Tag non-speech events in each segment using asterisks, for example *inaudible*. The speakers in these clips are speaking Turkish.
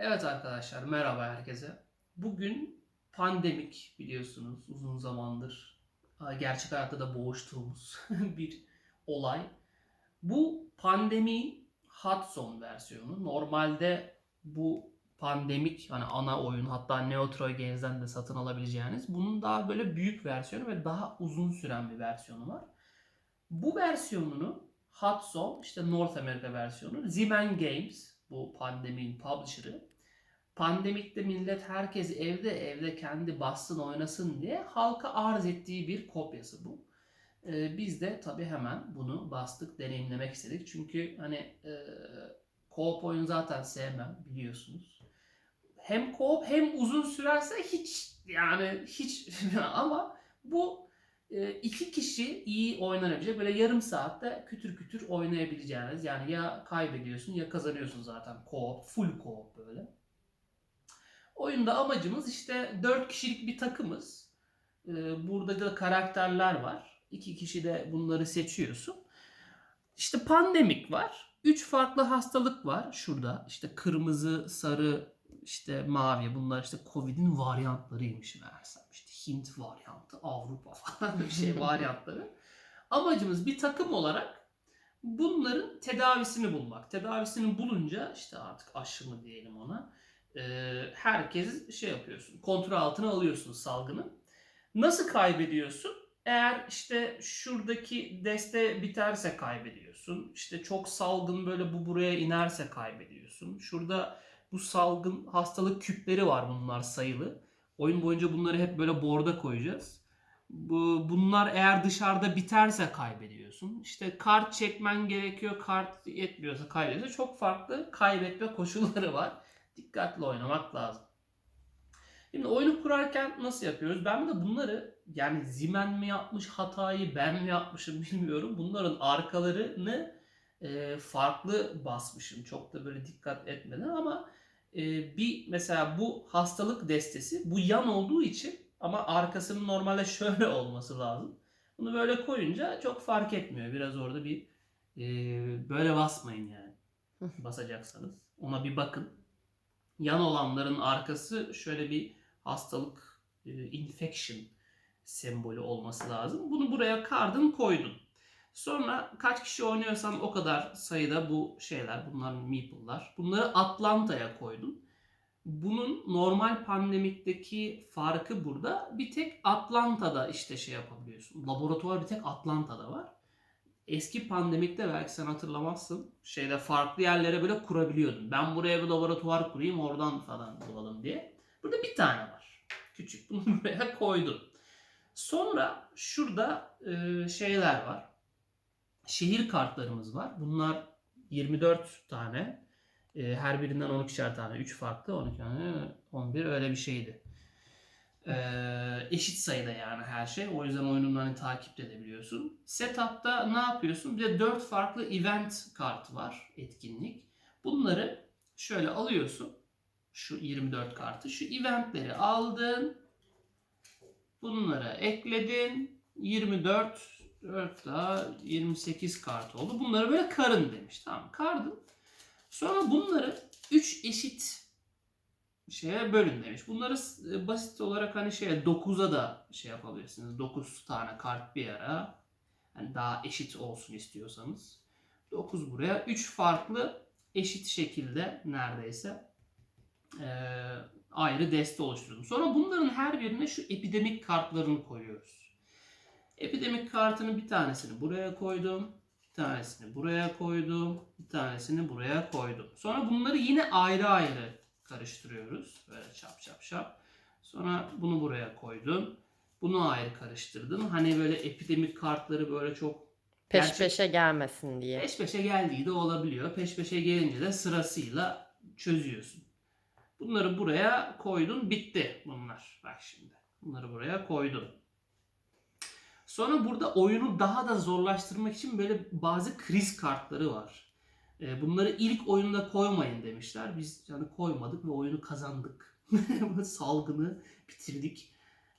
Evet arkadaşlar merhaba herkese. Bugün pandemik biliyorsunuz uzun zamandır gerçek hayatta da boğuştuğumuz *laughs* bir olay. Bu pandemi Hudson versiyonu. Normalde bu pandemik hani ana oyun hatta Neotroy Games'den de satın alabileceğiniz bunun daha böyle büyük versiyonu ve daha uzun süren bir versiyonu var. Bu versiyonunu Hudson işte North America versiyonu Zimen Games bu pandeminin publisher'ı pandemikte millet herkes evde evde kendi bassın oynasın diye halka arz ettiği bir kopyası bu. Ee, biz de tabi hemen bunu bastık deneyimlemek istedik. Çünkü hani e, co-op oyun zaten sevmem biliyorsunuz. Hem co-op hem uzun sürerse hiç yani hiç *laughs* ama bu e, iki kişi iyi oynanabilecek böyle yarım saatte kütür kütür oynayabileceğiniz yani ya kaybediyorsun ya kazanıyorsun zaten co-op full co-op böyle. Oyunda amacımız işte 4 kişilik bir takımız. Ee, burada da karakterler var. 2 kişi de bunları seçiyorsun. İşte pandemik var. 3 farklı hastalık var şurada. İşte kırmızı, sarı, işte mavi. Bunlar işte Covid'in varyantlarıymış meğersem. İşte Hint varyantı, Avrupa falan bir şey *laughs* varyantları. Amacımız bir takım olarak bunların tedavisini bulmak. Tedavisini bulunca işte artık aşı mı diyelim ona herkes şey yapıyorsun. Kontrol altına alıyorsun salgını. Nasıl kaybediyorsun? Eğer işte şuradaki deste biterse kaybediyorsun. İşte çok salgın böyle bu buraya inerse kaybediyorsun. Şurada bu salgın hastalık küpleri var bunlar sayılı. Oyun boyunca bunları hep böyle borda koyacağız. Bu, bunlar eğer dışarıda biterse kaybediyorsun. İşte kart çekmen gerekiyor. Kart yetmiyorsa kaybediyorsun. Çok farklı kaybetme koşulları var dikkatli oynamak lazım. Şimdi oyunu kurarken nasıl yapıyoruz? Ben de bunları yani Zimen mi yapmış hatayı ben mi yapmışım *laughs* bilmiyorum. Bunların arkalarını e, farklı basmışım. Çok da böyle dikkat etmeden ama e, bir mesela bu hastalık destesi bu yan olduğu için ama arkasının normalde şöyle *laughs* olması lazım. Bunu böyle koyunca çok fark etmiyor. Biraz orada bir e, böyle basmayın yani. Basacaksanız. Ona bir bakın yan olanların arkası şöyle bir hastalık, e, infection sembolü olması lazım. Bunu buraya kardın koydun. Sonra kaç kişi oynuyorsan o kadar sayıda bu şeyler, bunlar meeple'lar. Bunları Atlanta'ya koydun. Bunun normal pandemikteki farkı burada bir tek Atlanta'da işte şey yapabiliyorsun. Laboratuvar bir tek Atlanta'da var eski pandemikte belki sen hatırlamazsın. Şeyde farklı yerlere böyle kurabiliyordun. Ben buraya bir laboratuvar kurayım oradan falan bulalım diye. Burada bir tane var. Küçük. *laughs* Bunu buraya koydum. Sonra şurada e, şeyler var. Şehir kartlarımız var. Bunlar 24 tane. E, her birinden 12'şer tane. 3 farklı 12 tane 11 öyle bir şeydi. Ee, eşit sayıda yani her şey. O yüzden oyununu hani takip edebiliyorsun. Setup'ta ne yapıyorsun? Bir de 4 farklı event kartı var. Etkinlik. Bunları şöyle alıyorsun. Şu 24 kartı. Şu eventleri aldın. Bunlara ekledin. 24 4 daha 28 kart oldu. Bunları böyle karın demiş. Tamam kardın. Sonra bunları 3 eşit şeye bölün demiş. Bunları e, basit olarak hani şeye 9'a da şey yapabilirsiniz. 9 tane kart bir ara. Yani daha eşit olsun istiyorsanız. 9 buraya. 3 farklı eşit şekilde neredeyse e, ayrı deste oluşturdum. Sonra bunların her birine şu epidemik kartlarını koyuyoruz. Epidemik kartının bir tanesini buraya koydum. Bir tanesini buraya koydum. Bir tanesini buraya koydum. Sonra bunları yine ayrı ayrı karıştırıyoruz. Böyle çap çap çap. Sonra bunu buraya koydum. Bunu ayrı karıştırdım. Hani böyle epidemik kartları böyle çok Peş Gerçek- peşe gelmesin diye. peş peşe geldiği de olabiliyor. Peş peşe gelince de sırasıyla çözüyorsun. Bunları buraya koydun. Bitti bunlar. Bak şimdi. Bunları buraya koydum. Sonra burada oyunu daha da zorlaştırmak için böyle bazı kriz kartları var. E, bunları ilk oyunda koymayın demişler. Biz yani koymadık ve oyunu kazandık. *laughs* Salgını bitirdik.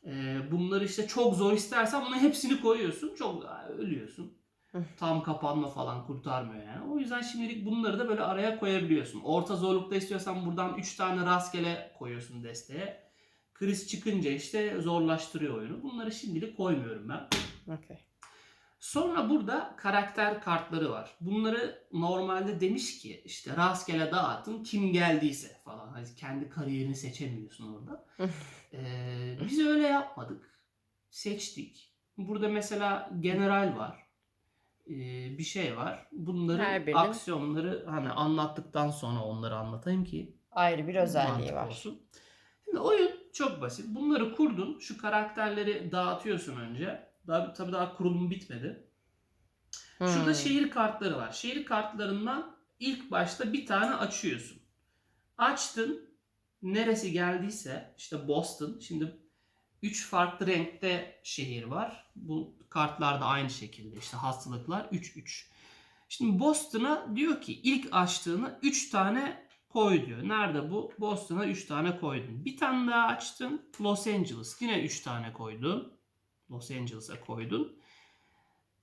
E, bunları işte çok zor istersen bunların hepsini koyuyorsun. Çok ölüyorsun. Tam kapanma falan kurtarmıyor yani. O yüzden şimdilik bunları da böyle araya koyabiliyorsun. Orta zorlukta istiyorsan buradan 3 tane rastgele koyuyorsun desteğe. Kriz çıkınca işte zorlaştırıyor oyunu. Bunları şimdilik koymuyorum ben. Okey. Sonra burada karakter kartları var. Bunları normalde demiş ki işte rastgele dağıtın kim geldiyse falan. Hani kendi kariyerini seçemiyorsun orada. *laughs* Ee, biz öyle yapmadık. Seçtik. Burada mesela general var. Ee, bir şey var. Bunların aksiyonları hani anlattıktan sonra onları anlatayım ki Ayrı bir özelliği var. olsun. Şimdi oyun çok basit. Bunları kurdun. Şu karakterleri dağıtıyorsun önce. Daha, tabii daha kurulum bitmedi. Şurada Hmm. şehir kartları var. Şehir kartlarından ilk başta bir tane açıyorsun. Açtın. Neresi geldiyse işte Boston. Şimdi 3 farklı renkte şehir var. Bu kartlarda aynı şekilde işte hastalıklar 3-3. Şimdi Boston'a diyor ki ilk açtığını 3 tane koy diyor. Nerede bu? Boston'a 3 tane koydun. Bir tane daha açtın. Los Angeles. Yine 3 tane koydun. Los Angeles'a koydun.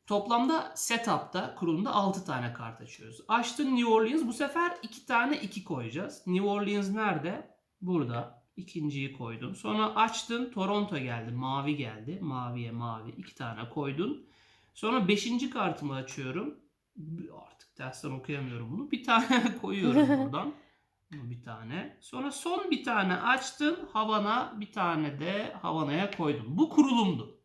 Toplamda setup'ta kurulumda 6 tane kart açıyoruz. Açtın New Orleans. Bu sefer 2 tane 2 koyacağız. New Orleans nerede? Burada. İkinciyi koydun. Sonra açtın Toronto geldi. Mavi geldi. Maviye mavi. 2 tane koydun. Sonra 5. kartımı açıyorum. Artık tersten okuyamıyorum bunu. Bir tane *laughs* koyuyorum *laughs* buradan. Bu bir tane. Sonra son bir tane açtın. Havana bir tane de Havana'ya koydum. Bu kurulumdu.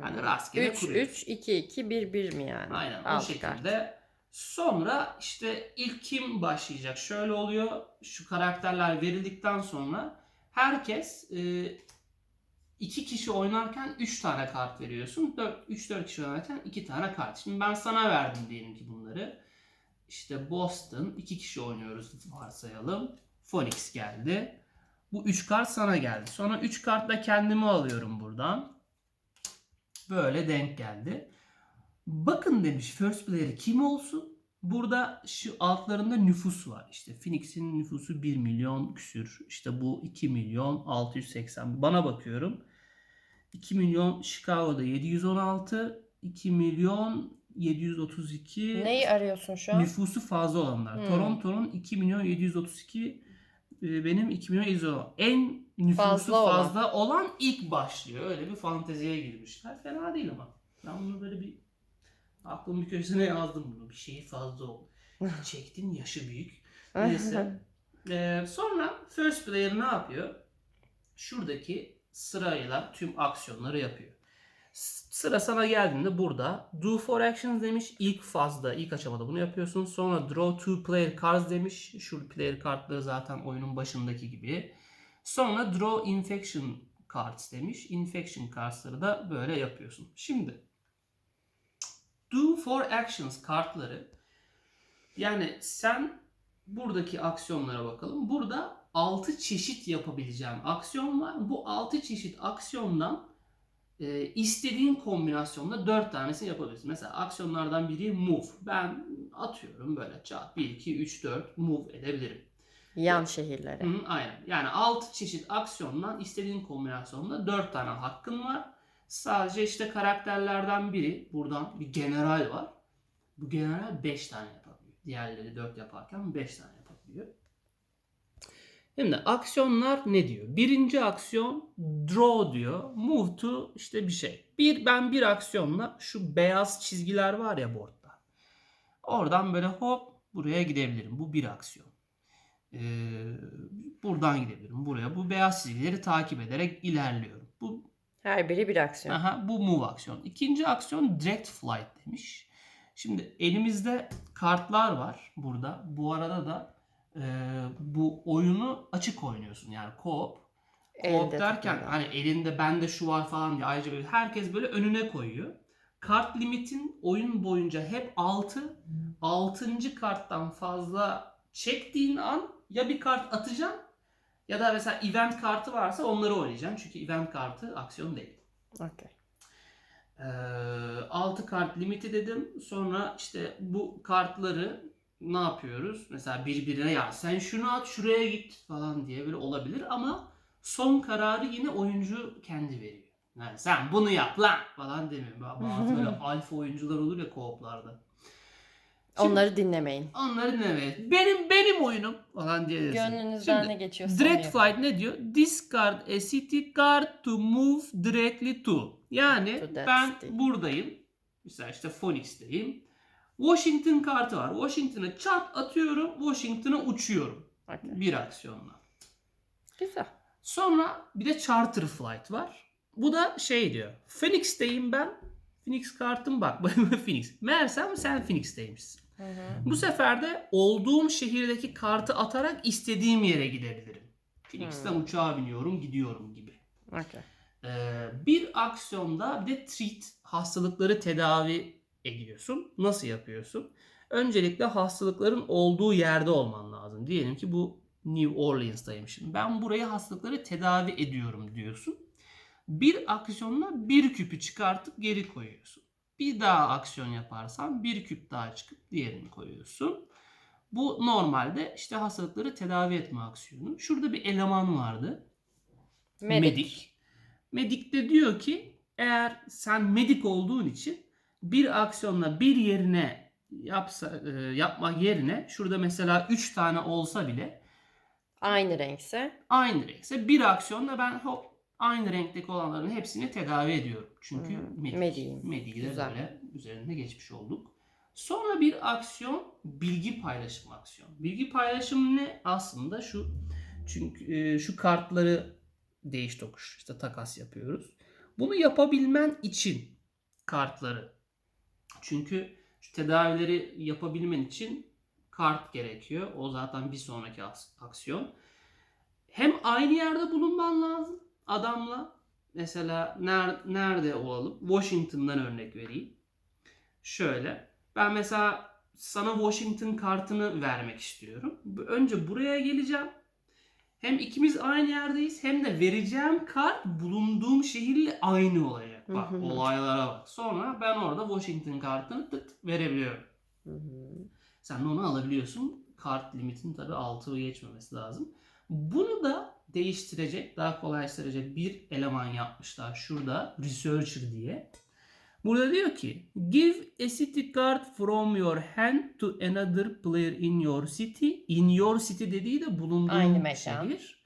Yani rastgele 3 kuruyorsun. 3 2 2 1 1 mi yani? Aynen o Altı şekilde. kart. Sonra işte ilk kim başlayacak? Şöyle oluyor. Şu karakterler verildikten sonra herkes e, iki kişi oynarken 3 tane kart veriyorsun. 3-4 kişi oynarken 2 tane kart. Şimdi ben sana verdim diyelim ki bunları. İşte Boston iki kişi oynuyoruz varsayalım. Phoenix geldi. Bu 3 kart sana geldi. Sonra 3 kartla kendimi alıyorum buradan. Böyle denk geldi. Bakın demiş first player'ı kim olsun? Burada şu altlarında nüfus var. İşte Phoenix'in nüfusu 1 milyon küsür. İşte bu 2 milyon 680. Bana bakıyorum. 2 milyon Chicago'da 716. 2 milyon 732. Neyi arıyorsun şu an? Nüfusu fazla olanlar. Hmm. Toronto'nun 2 milyon 732 e, benim 2 milyon 710. En nüfusu Fazla fazla, olan. olan. ilk başlıyor. Öyle bir fanteziye girmişler. Fena değil ama. Ben bunu böyle bir aklımın bir köşesine yazdım bunu. Bir şeyi fazla oldu. *laughs* Çektin yaşı büyük. Neyse. Ee, sonra first player ne yapıyor? Şuradaki sırayla tüm aksiyonları yapıyor. Sıra sana geldiğinde burada do for actions demiş. İlk fazda, ilk aşamada bunu yapıyorsun. Sonra draw two player cards demiş. Şu player kartları zaten oyunun başındaki gibi. Sonra draw infection cards demiş. Infection cards'ları da böyle yapıyorsun. Şimdi do for actions kartları yani sen buradaki aksiyonlara bakalım. Burada 6 çeşit yapabileceğim aksiyon var. Bu 6 çeşit aksiyondan e, istediğin kombinasyonla 4 tanesini yapabilirsin. Mesela aksiyonlardan biri move. Ben atıyorum böyle çat 1, 2, 3, 4 move edebilirim. Yan şehirlere. Hı, aynen. Yani 6 çeşit aksiyondan istediğin kombinasyonla 4 tane hakkın var. Sadece işte karakterlerden biri buradan bir general var. Bu general 5 tane yapabiliyor. Diğerleri 4 yaparken 5 tane yapabiliyor. Şimdi aksiyonlar ne diyor? Birinci aksiyon draw diyor. Move to işte bir şey. Bir ben bir aksiyonla şu beyaz çizgiler var ya boardda. Oradan böyle hop buraya gidebilirim. Bu bir aksiyon. Ee, buradan gidebilirim buraya. Bu beyaz çizgileri takip ederek ilerliyorum. Bu Her biri bir aksiyon. Aha, bu move aksiyon. İkinci aksiyon direct flight demiş. Şimdi elimizde kartlar var burada. Bu arada da e, bu oyunu açık oynuyorsun yani co-op. Co-op derken tutuyorlar. hani elinde bende şu var falan diye ayrıca böyle herkes böyle önüne koyuyor. Kart limitin oyun boyunca hep 6. 6. karttan fazla çektiğin an ya bir kart atacaksın ya da mesela event kartı varsa onları oynayacaksın. Çünkü event kartı aksiyon değil. Okey. Ee, 6 kart limiti dedim. Sonra işte bu kartları ne yapıyoruz? Mesela birbirine ya sen şunu at şuraya git falan diye böyle olabilir ama son kararı yine oyuncu kendi veriyor. Yani sen bunu yap lan falan demiyorum. *laughs* Bazı böyle alfa oyuncular olur ya co-op'larda. Şimdi Onları dinlemeyin. onları dinlemeyin. Benim benim oyunum falan diye desin. Gönlünüzden Şimdi, ne geçiyorsa Direct flight ne diyor? Discard a city card to move directly to. Yani To ben city. buradayım. Mesela işte Phoenix'teyim. Washington kartı var. Washington'a çat atıyorum. Washington'a uçuyorum. Okey. Bir aksiyonla. Güzel. Sonra bir de charter flight var. Bu da şey diyor. Phoenix'teyim ben. Phoenix kartım bak. *laughs* Phoenix. Meğersem sen Phoenix'teymişsin. Hı hı. Bu sefer de olduğum şehirdeki kartı atarak istediğim yere gidebilirim. Phoenix'ten Hmm. uçağa biniyorum, gidiyorum gibi. Okey. Ee, bir aksiyonda bir de treat hastalıkları tedavi ediyorsun. Nasıl yapıyorsun? Öncelikle hastalıkların olduğu yerde olman lazım. Diyelim ki bu New Orleans'taymışım. Ben burayı hastalıkları tedavi ediyorum diyorsun. Bir aksiyonla bir küpü çıkartıp geri koyuyorsun. Bir daha aksiyon yaparsan bir küp daha çıkıp diğerini koyuyorsun. Bu normalde işte hastalıkları tedavi etme aksiyonu. Şurada bir eleman vardı. Medik. Medik. Medik de diyor ki eğer sen medik olduğun için bir aksiyonla bir yerine yapsa, e, yapmak yerine şurada mesela 3 tane olsa bile Aynı renkse. aynı renkse bir aksiyonla ben hop aynı renkteki olanların hepsini tedavi ediyorum. Çünkü Hı, medik. böyle üzerinde geçmiş olduk. Sonra bir aksiyon bilgi paylaşım aksiyon. Bilgi paylaşım ne? Aslında şu çünkü e, şu kartları değiş tokuş işte takas yapıyoruz. Bunu yapabilmen için kartları çünkü şu tedavileri yapabilmen için kart gerekiyor. O zaten bir sonraki aks- aksiyon. Hem aynı yerde bulunman lazım adamla. Mesela ner- nerede olalım? Washington'dan örnek vereyim. Şöyle. Ben mesela sana Washington kartını vermek istiyorum. Önce buraya geleceğim. Hem ikimiz aynı yerdeyiz hem de vereceğim kart bulunduğum şehirle aynı olacak. Bak Hı hı. olaylara bak. Sonra ben orada Washington kartını tık verebiliyorum. Hı hı. Sen de onu alabiliyorsun. Kart limitinin tabii 6'ı geçmemesi lazım. Bunu da değiştirecek, daha kolaylaştıracak bir eleman yapmışlar şurada. Researcher diye. Burada diyor ki Give a city card from your hand to another player in your city. In your city dediği de bulunduğun Aynı mekan. şehir.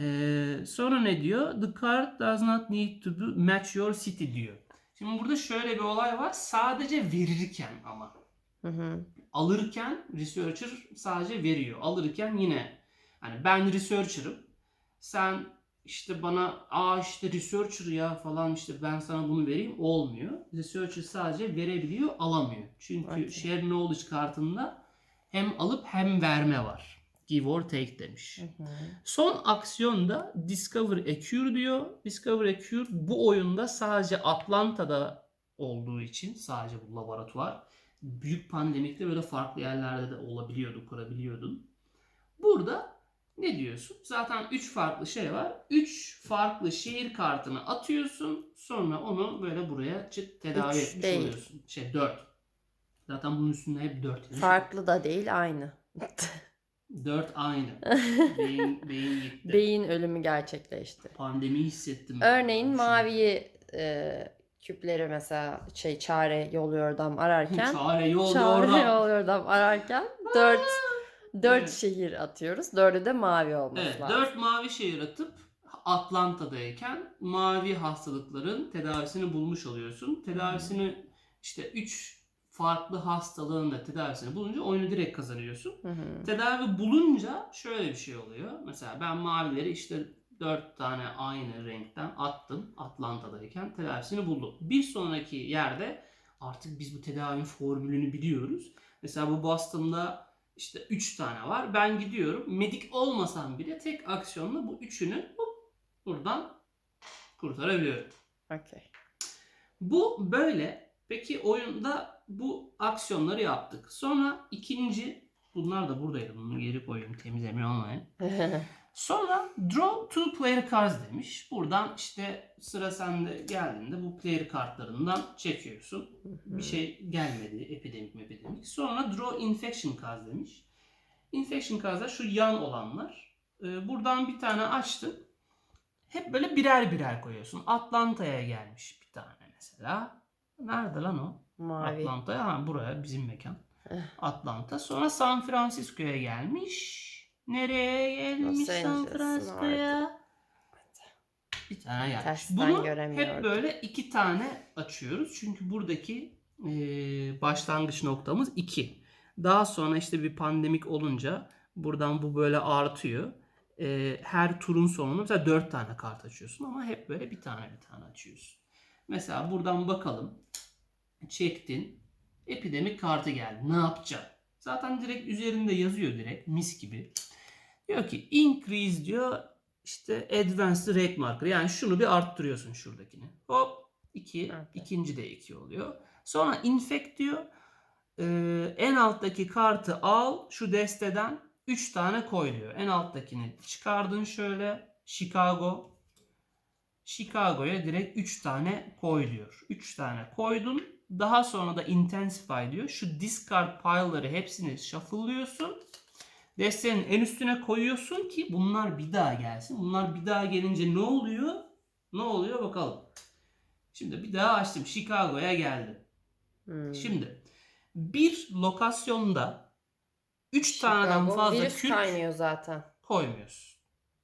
Ee, sonra ne diyor? The card does not need to match your city diyor. Şimdi burada şöyle bir olay var. Sadece verirken ama Hı hı. alırken researcher sadece veriyor. Alırken yine hani ben researcher'ım. Sen işte bana aa işte researcher ya falan işte ben sana bunu vereyim olmuyor. Researcher sadece verebiliyor alamıyor. Çünkü Okey. share knowledge kartında hem alıp hem verme var. Give or take demiş. Hı hı. Son aksiyonda Discover a Cure diyor. Discover a Cure bu oyunda sadece Atlanta'da olduğu için sadece bu laboratuvar. Büyük pandemikte böyle farklı yerlerde de olabiliyordu, kurabiliyordun. Burada ne diyorsun? Zaten 3 farklı şey var. 3 farklı şehir kartını atıyorsun. Sonra onu böyle buraya çıt tedavi Üç etmiş değil. oluyorsun. Şey 4. Zaten bunun üstünde hep 4 yazıyor. Farklı da değil aynı. *laughs* 4 aynı. *laughs* beyin, beyin gitti. Beyin ölümü gerçekleşti. Pandemiyi hissettim. Örneğin Şimdi- maviyi e, küpleri mesela şey çare yol yordam ararken *laughs* Çare yol çare orada. yol yordam ararken dört dört Evet. şehir atıyoruz. Dördü de mavi olması Evet, lazım. 4 mavi şehir atıp Atlanta'dayken mavi hastalıkların tedavisini bulmuş oluyorsun. Tedavisini işte 3 farklı hastalığın da tedavisini bulunca oyunu direkt kazanıyorsun. Hı hı. Tedavi bulunca şöyle bir şey oluyor. Mesela ben mavileri işte 4 tane aynı renkten attım Atlanta'dayken tedavisini buldum. Bir sonraki yerde artık biz bu tedavinin formülünü biliyoruz. Mesela bu Boston'da işte 3 tane var. Ben gidiyorum. Medik olmasam bile tek aksiyonla bu üçünü hop, buradan kurtarabiliyorum. Okey. Bu böyle. Peki oyunda bu aksiyonları yaptık. Sonra ikinci bunlar da buradaydı. Bunu geri koyuyorum temiz emin olmayın. *laughs* Sonra draw two player cards demiş. Buradan işte sıra sende geldiğinde bu player kartlarından çekiyorsun. Bir şey gelmedi epidemik epidemik. Sonra draw infection cards demiş. Infection cards'lar şu yan olanlar. Ee, buradan bir tane açtım. hep böyle birer birer koyuyorsun. Atlanta'ya gelmiş bir tane mesela. Nerede lan o? Mavi. Atlanta ha buraya bizim mekan. Eh. Atlanta. Sonra San Francisco'ya gelmiş. Nereye gelmiş Los San Francisco'ya? Bir tane gelmiş. Tersten Bunu hep böyle iki tane açıyoruz. Çünkü buradaki e, başlangıç noktamız iki. Daha sonra işte bir pandemik olunca buradan bu böyle artıyor. E, her turun sonunda mesela dört tane kart açıyorsun ama hep böyle bir tane bir tane açıyorsun. Mesela buradan bakalım. Çektin. Epidemik kartı geldi. Ne yapacaksın? Zaten direkt üzerinde yazıyor direkt mis gibi. Diyor ki increase diyor işte advanced rate marker. Yani şunu bir arttırıyorsun şuradakini. Hop 2. Evet. ikinci de 2 oluyor. Sonra infect diyor. Ee, en alttaki kartı al şu desteden 3 tane koy diyor. En alttakini çıkardın şöyle Chicago. Chicago'ya direkt 3 tane koy diyor. 3 tane koydun. Daha sonra da intensify diyor. Şu discard pile'ları hepsini shuffle'lıyorsun. Destenin en üstüne koyuyorsun ki bunlar bir daha gelsin. Bunlar bir daha gelince ne oluyor? Ne oluyor bakalım. Şimdi bir daha açtım. Chicago'ya geldim. Hmm. Şimdi bir lokasyonda 3 taneden fazla kaynıyor zaten. koymuyoruz.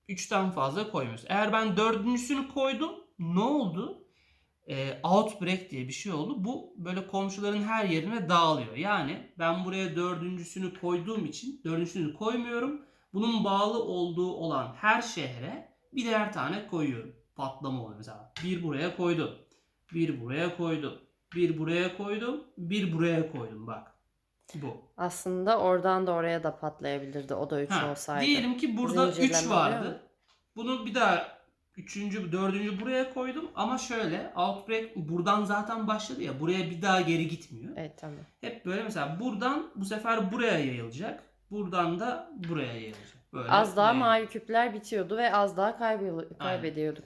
3'ten fazla koymuyoruz. Eğer ben dördüncüsünü koydum ne oldu? Ee, outbreak diye bir şey oldu. Bu böyle komşuların her yerine dağılıyor. Yani ben buraya dördüncüsünü koyduğum için dördüncüsünü koymuyorum. Bunun bağlı olduğu olan her şehre birer tane koyuyorum. Patlama oluyor mesela. Bir buraya koydum. Bir buraya koydum. Bir buraya koydum. Bir buraya koydum bak. Bu. Aslında oradan da oraya da patlayabilirdi o da 3 Ha, olsaydı. Diyelim ki burada 3 Zincirleme oluyor mu? vardı. Bunu bir daha üçüncü, dördüncü buraya koydum. Ama şöyle Outbreak buradan zaten başladı ya. Buraya bir daha geri gitmiyor. Evet tamam. Hep böyle mesela buradan bu sefer buraya yayılacak. Buradan da buraya yayılacak. Böyle Az daha mavi küpler bitiyordu ve az daha kaybediyorduk.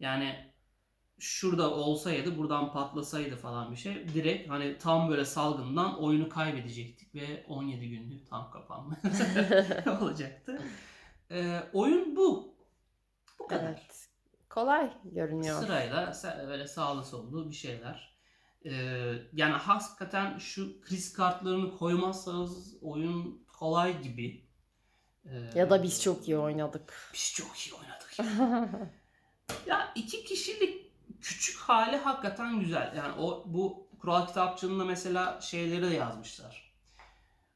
Yani şurada olsaydı buradan patlasaydı falan bir şey direkt hani tam böyle salgından oyunu kaybedecektik ve 17 gündür tam kapanma *laughs* olacaktı. Ee, oyun bu. Bu kadar. Evet. Kolay görünüyor. Sırayla böyle sağlı sollu bir şeyler. Ee, yani hakikaten şu kriz kartlarını koymazsanız oyun kolay gibi. Ee, Ya da biz çok iyi oynadık. Biz çok iyi oynadık. Ya *laughs* iki kişilik küçük hali hakikaten güzel. Yani o bu kural kitapçığında mesela şeyleri de yazmışlar.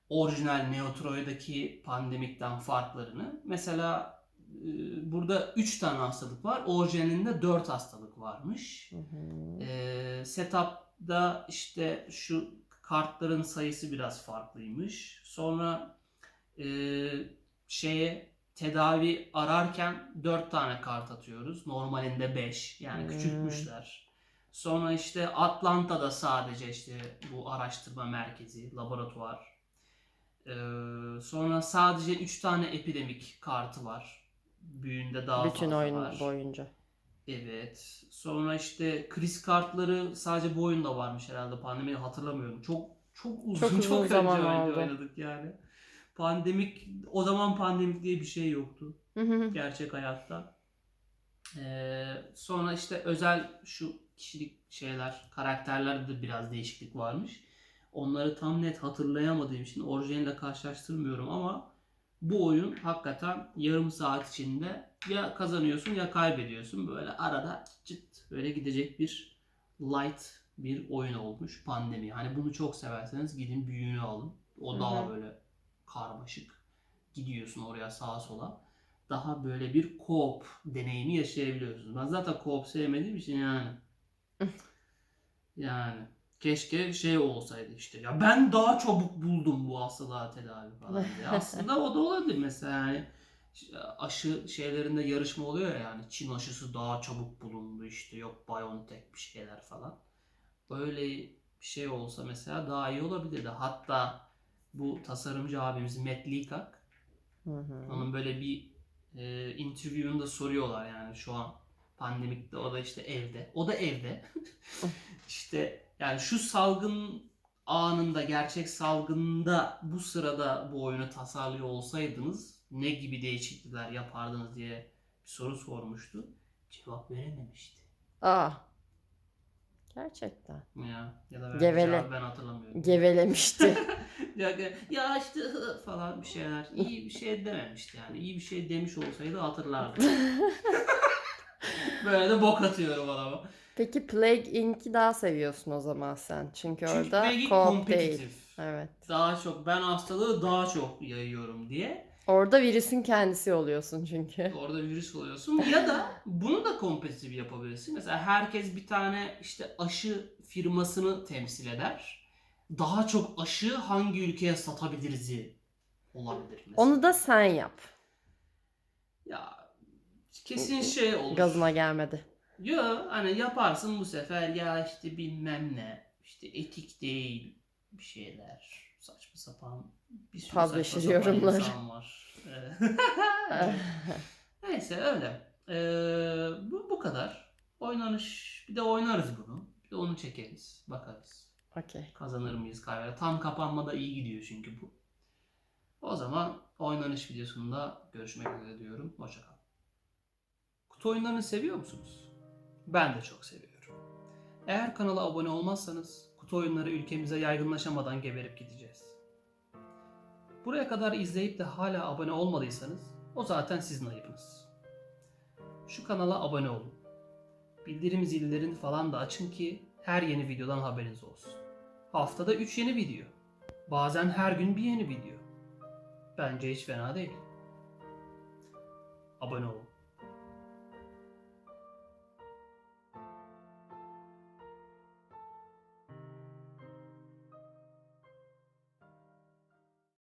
Orijinal Neotroy'daki pandemikten farklarını. Mesela e, burada 3 tane hastalık var. Orijinalinde 4 hastalık varmış. Hı hı. E, setup'da işte şu kartların sayısı biraz farklıymış. Sonra e, şeye tedavi ararken 4 tane kart atıyoruz. Normalinde 5. Yani Hmm. küçültmüşler. Sonra işte Atlanta'da sadece işte bu araştırma merkezi, laboratuvar. Ee, sonra sadece 3 tane epidemik kartı var. Büyüğünde daha Bütün fazla oyun var. boyunca. Evet. Sonra işte kriz kartları sadece bu oyunda varmış herhalde. Pandemiyi hatırlamıyorum. Çok çok uzun Çok *laughs* çok, uzun önce zaman oyun- oldu. oynadık yani. Pandemik o zaman pandemik diye bir şey yoktu gerçek hayatta. Ee, sonra işte özel şu kişilik şeyler, karakterlerde de biraz değişiklik varmış. Onları tam net hatırlayamadığım için orijinaliyle karşılaştırmıyorum ama bu oyun hakikaten yarım saat içinde ya kazanıyorsun ya kaybediyorsun. Böyle arada çıt böyle gidecek bir light bir oyun olmuş pandemi. Hani bunu çok severseniz gidin büyüğünü alın. O daha böyle karmaşık. Gidiyorsun oraya sağa sola. Daha böyle bir co-op deneyimi yaşayabiliyorsunuz. Ben zaten co-op sevmediğim için yani. *laughs* Yani keşke şey olsaydı işte ya ben daha çabuk buldum bu hastalığa tedavi falan diye. *laughs* Aslında o da olabilir mesela yani aşı şeylerinde yarışma oluyor ya yani Çin aşısı daha çabuk bulundu işte yok BioNTech bir şeyler falan. Böyle bir şey olsa mesela daha iyi olabilirdi. Hatta bu tasarımcı abimiz Matt Leacock Hı hı. onun böyle bir e, interview'unda soruyorlar yani şu an pandemikte o da işte evde. O da evde. *laughs* işte yani şu salgın anında gerçek salgında bu sırada bu oyunu tasarlıyor olsaydınız ne gibi değişiklikler yapardınız diye bir soru sormuştu. cevap verememişti. Aa. Gerçekten. Ya ya da Gevele. ben hatırlamıyorum. Gevelemişti. *laughs* ya, ya işte falan bir şeyler. İyi bir şey dememişti yani. İyi bir şey demiş olsaydı hatırlardım. *laughs* Böyle de bok atıyorum adama. Peki Plague Inc.'i daha seviyorsun o zaman sen. Çünkü, Çünkü orada co-op değil. kompetitif. Evet. Daha çok ben hastalığı daha çok yayıyorum diye. Orada virüsün kendisi oluyorsun çünkü. Orada virüs oluyorsun. Ya da bunu da kompetitif yapabilirsin. Mesela herkes bir tane işte aşı firmasını temsil eder. Daha çok aşı hangi ülkeye satabiliriz olabilir mesela. Onu da sen yap. Ya kesin şey olur. Gazına gelmedi. Yo hani yaparsın bu sefer ya işte bilmem ne işte etik değil bir şeyler saçma sapan bir sürü Publisher saçma sapan yorumlar. insan var. *laughs* Neyse öyle. Ee, bu, bu kadar. Oynanış bir de oynarız bunu. Bir de onu çekeriz. Bakarız. Okey. Kazanır mıyız kaybeder. Tam kapanmada iyi gidiyor çünkü bu. O zaman oynanış videosunda görüşmek üzere diyorum. Hoşçakalın. Kutu oyunlarını seviyor musunuz? Ben de çok seviyorum. Eğer kanala abone olmazsanız kutu oyunları ülkemize yaygınlaşamadan geberip gideceğiz. Buraya kadar izleyip de hala abone olmadıysanız o zaten sizin ayıbınız. Şu kanala abone olun. Bildirim zillerini falan da açın ki her yeni videodan haberiniz olsun. Haftada 3 yeni video. Bazen her gün bir yeni video. Bence hiç fena değil. Abone olun.